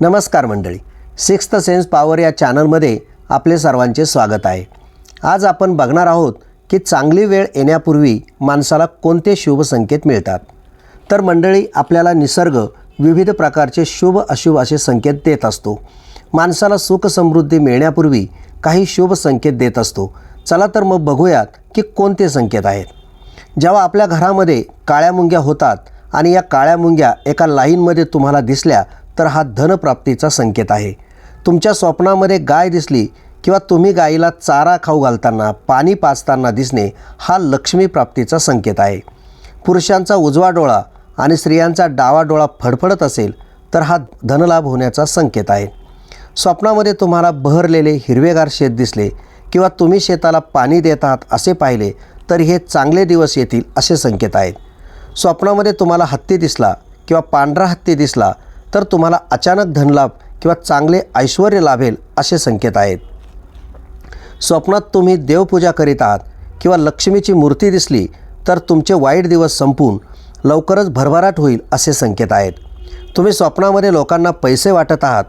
नमस्कार मंडळी. Sixth sense power या चॅनलमध्ये आपले सर्वांचे स्वागत आहे. आज आपण बघणार आहोत की चांगली वेळ येण्यापूर्वी माणसाला कोणते शुभ संकेत मिळतात? तर मंडळी आपल्याला निसर्ग विविध प्रकारचे शुभ अशुभ असे संकेत देत असतो. माणसाला सुख समृद्धी मिळण्यापूर्वी काही शुभ संकेत देत असतो. चला तर मग बघूयात की कोणते संकेत आहेत. जेव्हा आपल्या घरामध्ये काळ्या मुंग्या होतात आणि या काळ्या मुंग्या एका लाईनमध्ये तुम्हाला दिसल्या तर हा धनप्राप्तीचा संकेत आहे. तुमच्या स्वप्नामध्ये गाय दिसली किंवा तुम्ही गायीला चारा खाऊ घालताना पाणी पाजताना दिसणे हा लक्ष्मी प्राप्तीचा संकेत आहे. पुरुषांचा उजवा डोळा आणि स्त्रियांचा डावा डोळा फडफडत असेल तर हा धनलाभ होण्याचा संकेत आहे. स्वप्नामध्ये तुम्हाला बहरलेले हिरवेगार शेत दिसले किंवा तुम्ही शेताला पाणी देत आहात असे पाहिले तर हे चांगले दिवस येतील असे संकेत आहेत. स्वप्नामध्ये तुम्हाला हत्ती दिसला किंवा पांढरा हत्ती दिसला तर तुम्हाला अचानक धनलाभ किंवा चांगले ऐश्वर लाभेल असे संकेत आहेत. स्वप्नात तुम्ही देवपूजा करीत आहात किंवा लक्ष्मीची मूर्ती दिसली तर तुमचे वाईट दिवस संपून लवकरच भरभराट होईल असे संकेत आहेत. तुम्ही स्वप्नामध्ये लोकांना पैसे वाटत आहात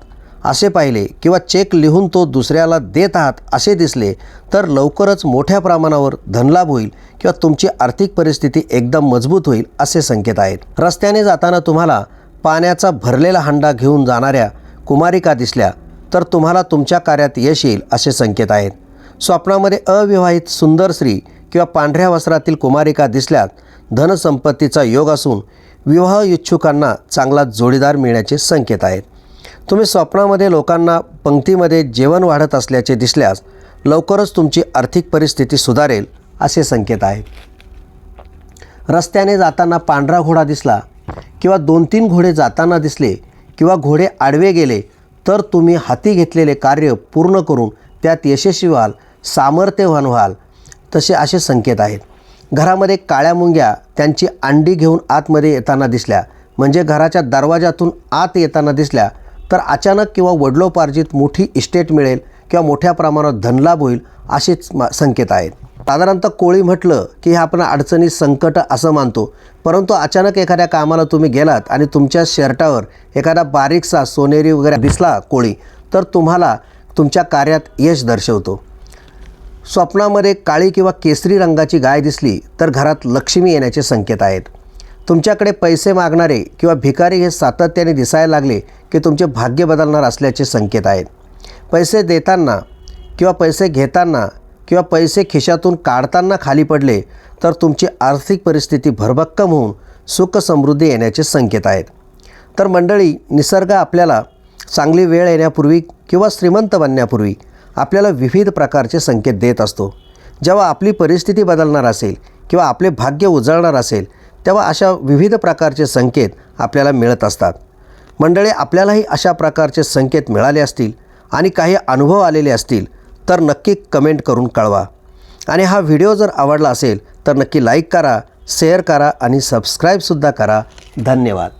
असे पाहिले किंवा चेक लिहून तो दुसऱ्याला देत आहात असे दिसले तर लवकरच मोठ्या प्रमाणावर धनलाभ होईल किंवा तुमची आर्थिक परिस्थिती एकदम मजबूत होईल असे संकेत आहेत. रस्त्याने जाताना तुम्हाला पाण्याचा भरलेला हंडा घेऊन जाणाऱ्या कुमारिका दिसल्या तर तुम्हाला तुमच्या कार्यात यश येईल असे संकेत आहेत. स्वप्नामध्ये अविवाहित सुंदर स्त्री किंवा पांढऱ्या वस्त्रातील कुमारिका दिसल्यात धनसंपत्तीचा योग असून विवाह इच्छुकांना चांगला जोडीदार मिळण्याचे संकेत आहेत. तुम्ही स्वप्नामध्ये लोकांना पंक्तीमध्ये जेवण वाढत असल्याचे दिसल्यास लवकरच तुमची आर्थिक परिस्थिती सुधारेल असे संकेत आहेत. रस्त्याने जाताना पांढरा घोडा दिसला किंवा दोन तीन घोडे जाताना दिसले किंवा घोडे आडवे गेले तर तुम्ही हाती घेतलेले कार्य पूर्ण करून त्यात यशस्वी व्हाल सामर्थ्यवान व्हाल तसे असे संकेत आहेत. घरामध्ये काळ्या मुंग्या त्यांची अंडी घेऊन आतमध्ये येताना दिसल्या. म्हणजे घराच्या दरवाजातून आत येताना दिसल्या तर अचानक किंवा वडलोपार्जित मोठी इस्टेट मिळेल किंवा मोठ्या प्रमाणात धनलाभ होईल असेच संकेत आहेत. साधारणतः कोळी म्हटलं की हे आपण अडचणी संकट असं मानतो. परंतु अचानक एखाद्या कामाला तुम्ही गेलात आणि तुमच्या शर्टावर एखादा बारीकसा सोनेरी वगैरे दिसला कोळी तर तुम्हाला तुमच्या कार्यात यश दर्शवतो. स्वप्नामध्ये काळी किंवा केसरी रंगाची गाय दिसली तर घरात लक्ष्मी येण्याचे संकेत आहेत. तुमच्याकडे पैसे मागणारे किंवा भिकारी हे सातत्याने दिसायला लागले की तुमचे भाग्य बदलणार असल्याचे संकेत आहेत. पैसे देताना किंवा पैसे घेताना किंवा पैसे खिशातून काढताना खाली पडले तर तुमची आर्थिक परिस्थिती भरभक्कम होऊन सुख समृद्धी येण्याचे संकेत आहेत. तर मंडळी निसर्ग आपल्याला चांगली वेळ येण्यापूर्वी किंवा श्रीमंत बनण्यापूर्वी आपल्याला विविध प्रकारचे संकेत देत असतो. जेव्हा आपली परिस्थिती बदलणार असेल किंवा आपले भाग्य उजळणार असेल तेव्हा अशा विविध प्रकारचे संकेत आपल्याला मिळत असतात. मंडळी आपल्यालाही अशा प्रकारचे संकेत मिळाले असतील आणि काही अनुभव आलेले असतील तर नक्की कमेंट करून कळवा. आणि हा व्हिडिओ जर आवडला असेल तर नक्की लाईक करा शेअर करा आणि सबस्क्राईबसुद्धा करा. धन्यवाद.